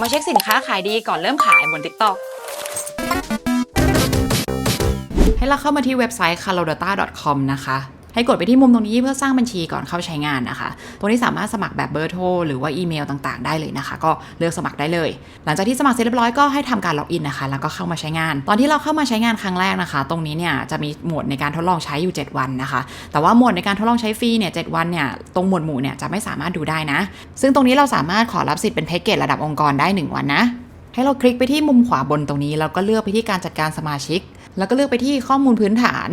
มาเช็คสินค้าขายดีก่อนเริ่มขายบน TikTok ให้เราเข้ามาที่เว็บไซต์ c a r o d a t a c o m นะคะ ให้กดไปที่มุมตรงนี้เพื่อสร้างบัญชีก่อนเข้าใช้งานนะคะตรงนี้สามารถสมัครแบบเบอร์โทรหรือว่าอีเมลต่างๆ ได้เลยนะคะ ก็เลือกสมัครได้เลย หลังจากที่สมัครเสร็จเรียบร้อยก็ให้ทำการล็อกอินนะคะ แล้วก็เข้ามาใช้งาน ตอนที่เราเข้ามาใช้งานครั้งแรกนะคะ ตรงนี้เนี่ยจะมีหมดในการทดลองใช้อยู่ 7 วันนะคะ แต่ว่าหมดในการทดลองใช้ฟรีเนี่ย7วันเนี่ยตรงหมวดหมู่เนี่ยจะไม่สามารถดูได้นะ ซึ่งตรงนี้เราสามารถขอรับสิทธิ์เป็นแพ็กเกจระดับองค์กรได้ 1 วันนะให้เราคลิกไปที่มุมขวาบนตรงนี้ แล้วก็เลือกไปที่การจัดการสมาชิก แล้วก็เลือกไปที่ข้อมูลพื้นฐาน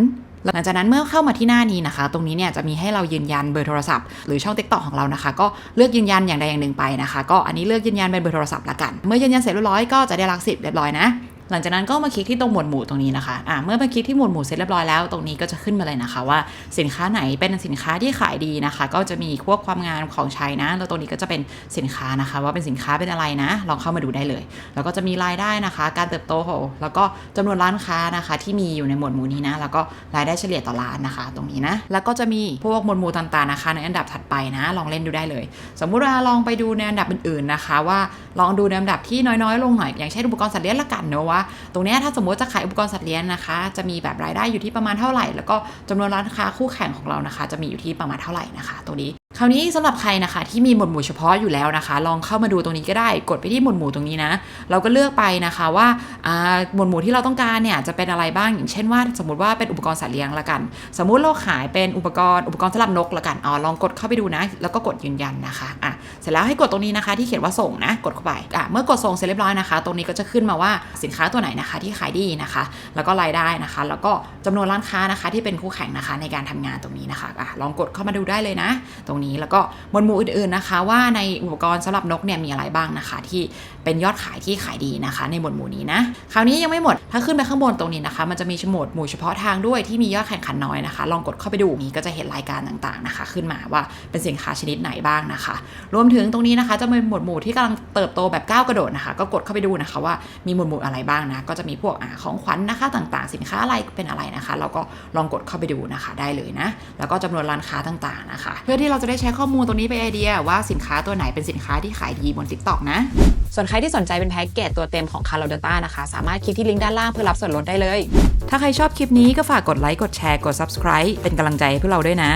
หลังจากนั้นเมื่อเข้ามาที่หน้านี้นะคะ ตรงนี้เนี่ยจะมีให้เรายืนยันเบอร์โทรศัพท์หรือช่องติ๊กต็อกของเรานะคะ ก็เลือกยืนยันอย่างใดอย่างหนึ่งไปนะคะ ก็อันนี้เลือกยืนยันเป็นเบอร์โทรศัพท์ละกัน เมื่อยืนยันเสร็จเรียบร้อยก็จะได้รับสิทธิ์เรียบร้อยนะ หลังจากนั้นก็มาคลิกที่ตรงหมวดหมู่ตรงนี้นะคะอ่าเมื่อมาคลิกที่หมวดหมู่เสร็จเรียบร้อยแล้ว ตรงนี้ก็จะขึ้นมาเลยนะคะว่าสินค้าไหนเป็นสินค้าที่ขายดีนะคะ ก็จะมีพวกความงามของใช้นะ แล้วตรงนี้ก็จะเป็นสินค้านะคะ ว่าเป็นสินค้าเป็นอะไรนะลองเข้ามาดูได้เลย แล้วก็จะมีรายได้นะคะ การเติบโตแล้วก็จำนวนร้านค้านะคะ ที่มีอยู่ในหมวดหมู่นี้นะ แล้วก็รายได้เฉลี่ยต่อร้านนะคะ ตรงนี้นะ แล้วก็จะมีพวกหมวดหมู่ต่างๆนะคะ ในอันดับถัดไปนะ ลองเล่นดูได้เลย สมมุติว่าลองไปดูในอันดับอื่นๆนะคะ ว่าลองดูในอันดับที่น้อยๆ ลงหน่อยอย่างเช่นอุปกรณ์สัตว์เลี้ยงละกันเนอะว่าตรงนี้ถ้าสมมติจะขายอุปกรณ์สัตว์เลี้ยงนะคะ จะมีแบบรายได้อยู่ที่ประมาณเท่าไหร่ แล้วก็จำนวนร้านค้าคู่แข่งของเรานะคะ จะมีอยู่ที่ประมาณเท่าไหร่นะคะ ตรงนี้คราวนี้สำหรับใครนะคะ ที่มีหมวดหมู่เฉพาะอยู่แล้วนะคะ ลองเข้ามาดูตรงนี้ก็ได้ กดไปที่หมวดหมู่ตรงนี้นะ เราก็เลือกไปนะคะว่าอ่าหมวดหมู่ที่เราต้องการเนี่ยจะเป็นอะไรบ้างอย่างเช่นว่า สมมติว่าเป็นอุปกรณ์สัตว์เลี้ยงละกัน สมมุติเราขายเป็นอุปกรณ์อุปกรณ์สำหรับนกละกันอ๋อลองกดเข้าไปดูนะ แล้วก็กดยืนยันนะคะอะเสร็จแล้วให้กดตรงนี้นะคะ ที่เขียนว่าส่งนะ กดเข้าไปอะเมื่อกดส่งเสร็จเรียบร้อยนะคะ ตรงนี้ก็จะขึ้นมาว่าสินค้าตัวไหนนะคะที่ขายดีนะคะ แล้วก็รายได้นะคะ แล้วก็จำนวนร้านค้านะคะ ที่เป็นคู่แข่งนะคะในการทำงานตรงนี้นะคะอะลองกดเข้ามาดูได้เลยนะ ตรงนี้แล้วก็หมวดหมู่อื่นๆนะคะ ว่าในอุปกรณ์สำหรับนกเนี่ยมีอะไรบ้างนะคะ ที่เป็นยอดขายที่ขายดีนะคะ ในหมวดหมู่นี้นะคราวนี้ยังไม่หมดถ้าขึ้นไปข้างบนตรงนี้นะคะ มันจะมีหมวดหมู่เฉพาะทางด้วยที่มียอดแข่งขันน้อยนะคะ ลองกดเข้าไปดูนี้ก็จะเห็นรายการต่างๆนะคะ ขึ้นมาว่าเป็นสินค้าชนิดไหนบ้างนะคะ รวมถึงตรงนี้นะคะ จะเป็นหมวดหมู่ที่กำลังเติบโตแบบก้าวกระโดดนะคะ ก็กดเข้าไปดูนะคะว่ามีหมวดหมู่อะไรบ้างนะ ก็จะมีพวกอของขวัญนะคะต่างๆ สินค้าอะไรเป็นอะไรนะคะ เราก็ลองกดเข้าไปดูนะคะได้เลยนะ แล้วก็จำนวนร้านค้าต่างๆนะคะ เพื่อที่เราจะได้ใช้ข้อมูลตรงนี้ไปไอเดียว่าสินค้าตัวไหนเป็นสินค้าที่ขายดีบน TikTok นะ ส่วนใครที่สนใจเป็นแพ็กเกจตัวเต็มของ c a r o d a t a นะคะ สามารถคลิกที่ลิงก์ด้านล่างเพื่อรับส่วนลดได้เลย ถ้าใครชอบคลิปนี้ก็ฝากกดไลค์กดแชร์กด subscribe เป็นกำลังใจให้พวกเราด้วยนะ